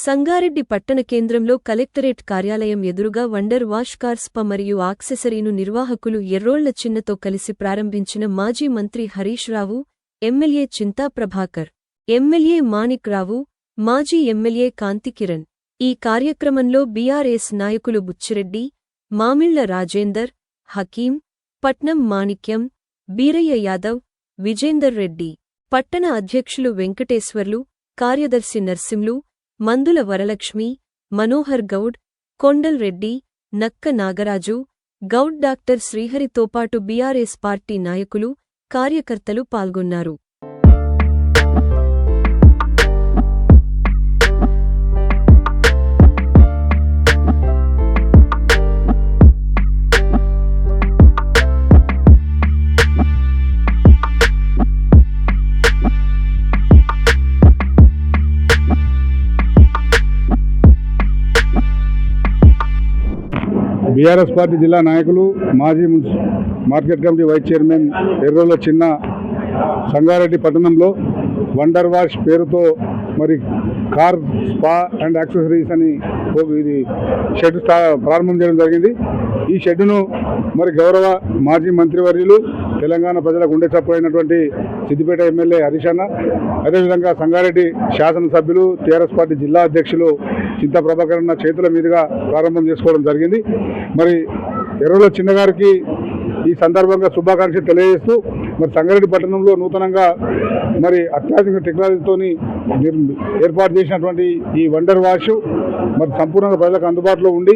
సంగారెడ్డి పట్టణ కేంద్రంలో కలెక్టరేట్ కార్యాలయం ఎదురుగా వండర్ వాష్ కార్స్పా మరియు ఆక్సెసరీను నిర్వాహకులు ఎర్రోళ్ళ చిన్నతో కలిసి ప్రారంభించిన మాజీ మంత్రి హరీష్ రావు ఎమ్మెల్యే చింతా ప్రభాకర్ ఎమ్మెల్యే మాణిక్ రావు మాజీ ఎమ్మెల్యే కాంతికిరణ్ ఈ కార్యక్రమంలో బీఆర్ఎస్ నాయకులు బుచ్చిరెడ్డి మామిళ్ళ రాజేందర్ హకీం పట్నం మాణిక్యం బీరయ్య యాదవ్ విజేందర్ రెడ్డి పట్టణ అధ్యక్షులు వెంకటేశ్వర్లు కార్యదర్శి నర్సింలు మందుల వరలక్ష్మి మనోహర్ గౌడ్ కొండల్ రెడ్డి నక్క నాగరాజు గౌడ్ డాక్టర్ శ్రీహరితోపాటు బీఆర్ఎస్ పార్టీ నాయకులు కార్యకర్తలు పాల్గొన్నారు. బీఆర్ఎస్ పార్టీ జిల్లా నాయకులు మాజీ మున్సి market committee vice chairman Errola Chinna Sangareddy పట్టణంలో వండర్ వాష్ పేరుతో మరి కార్ స్పా అండ్ యాక్సెసరీస్ అని ఇది షెడ్ ప్రారంభం చేయడం జరిగింది. ఈ షెడ్డును మరి గౌరవ మాజీ మంత్రివర్యులు తెలంగాణ ప్రజల గుండె చప్పుడైనటువంటి సిద్దిపేట ఎమ్మెల్యే హరీష్ అన్న అదేవిధంగా సంగారెడ్డి శాసనసభ్యులు టీఆర్ఎస్ పార్టీ జిల్లా అధ్యక్షులు చింత ప్రభాకర్ అన్న చేతుల మీదుగా ప్రారంభం చేసుకోవడం జరిగింది. మరి ఎర్రలో చిన్నగారికి ఈ సందర్భంగా శుభాకాంక్షలు తెలియజేస్తూ మరి సంగారెడ్డి పట్టణంలో నూతనంగా మరి అత్యాధునిక టెక్నాలజీతోని ఏర్పాటు చేసినటువంటి ఈ వండర్ వాష్ మరి సంపూర్ణంగా ప్రజలకు అందుబాటులో ఉండి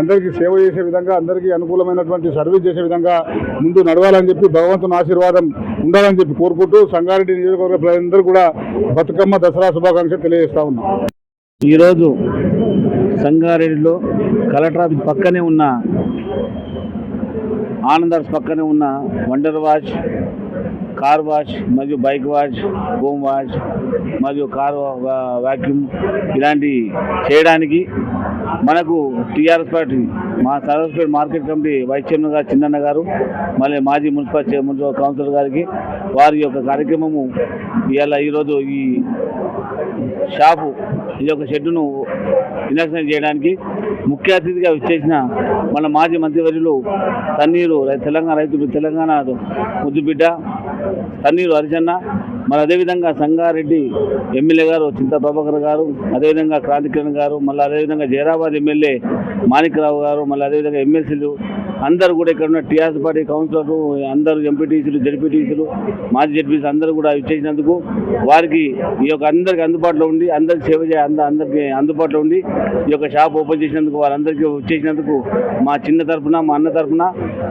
అందరికీ సేవ చేసే విధంగా అందరికీ అనుకూలమైనటువంటి సర్వీస్ చేసే విధంగా ముందు నడవాలని చెప్పి భగవంతుని ఆశీర్వాదం ఉండాలని చెప్పి కోరుకుంటూ సంగారెడ్డి నియోజకవర్గ ప్రజలందరూ కూడా బతుకమ్మ దసరా శుభాకాంక్షలు తెలియజేస్తా ఉన్నాం. ఈరోజు సంగారెడ్డిలో కలెక్టర్ ఆఫీస్ పక్కనే ఉన్న ఆనందర్స్ పక్కనే ఉన్న వండర్ వాష్ కార్ వాష్ మరియు బైక్ వాష్ హోమ్ వాష్ మరియు కార్ వా- వాక్యూమ్ చేయడానికి మనకు టీఆర్ఎస్ పార్టీ మా సర్వస్పేట్ మార్కెట్ కమిటీ వైస్ చైర్మన్ గారు చిన్నన్న గారు మళ్ళీ మాజీ మున్సిపల్ మున్సిపల్ కౌన్సిలర్ గారికి వారి యొక్క కార్యక్రమము ఇవాళ ఈరోజు ఈ షాపు ఈ యొక్క షెడ్డును ఇనాక్షన్ చేయడానికి ముఖ్య అతిథిగా విచ్చేసిన మన మాజీ మంత్రివర్యులు తన్నీరు తెలంగాణ రైతు తెలంగాణ ముద్దుబిడ్డ తన్నీరు హరిచన్న మరి అదేవిధంగా సంగారెడ్డి ఎమ్మెల్యే గారు చింత ప్రభాకర్ గారు అదేవిధంగా క్రాంతికిరణ్ గారు మళ్ళీ అదేవిధంగా జైరాబాద్ ఎమ్మెల్యే మాణిక్రావు గారు మళ్ళీ అదేవిధంగా ఎమ్మెల్సీలు అందరూ కూడా ఇక్కడ ఉన్న టీఆర్ఎస్ పార్టీ కౌన్సిలర్లు అందరూ ఎంపీటీసీలు జడ్పీటీసీలు మాజీ జడ్పీసీ అందరూ కూడా ఇచ్చేసినందుకు వారికి ఈ యొక్క అందరికి అందుబాటులో ఉండి అందరికి సేవ చేయ అంద అందరికి అందుబాటులో ఉండి ఈ యొక్క షాప్ ఓపెన్ చేసినందుకు వారందరికీ వచ్చేసినందుకు మా చిన్న తరఫున మా అన్న తరఫున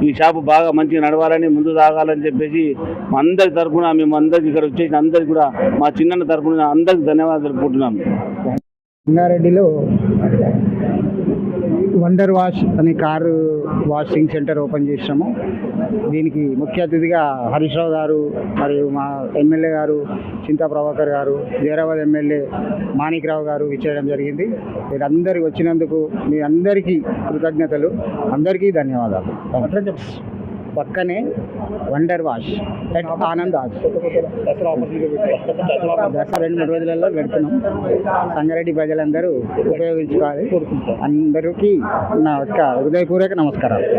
ఈ షాపు బాగా మంచిగా నడవాలని ముందు సాగాలని చెప్పేసి మా అందరి తరఫున మేము అందరికి ఇక్కడ వచ్చేసిన అందరికి కూడా మా చిన్న తరపున అందరికి ధన్యవాదాలు తెలుపుకుంటున్నాము. రంగారెడ్డిలో వండర్ వాష్ అనే కారు వాషింగ్ సెంటర్ ఓపెన్ చేసినాము దీనికి ముఖ్య అతిథిగా హరీష్ రావు గారు మరియు మా ఎమ్మెల్యే గారు చింతా ప్రభాకర్ గారు జైరాబాద్ ఎమ్మెల్యే మాణిక్రావు గారు ఇచ్చేయడం జరిగింది. మీరందరికి వచ్చినందుకు మీ అందరికీ కృతజ్ఞతలు. అందరికీ ధన్యవాదాలు. పక్కనే wonder wash at Anand wash. Dasara రెండు మూడు రోజులలో పెడుతున్నాం. సంగారెడ్డి ప్రజలందరూ ఉపయోగించుకోవాలి. అందరికీ నా యొక్క హృదయపూర్వక నమస్కారాలు.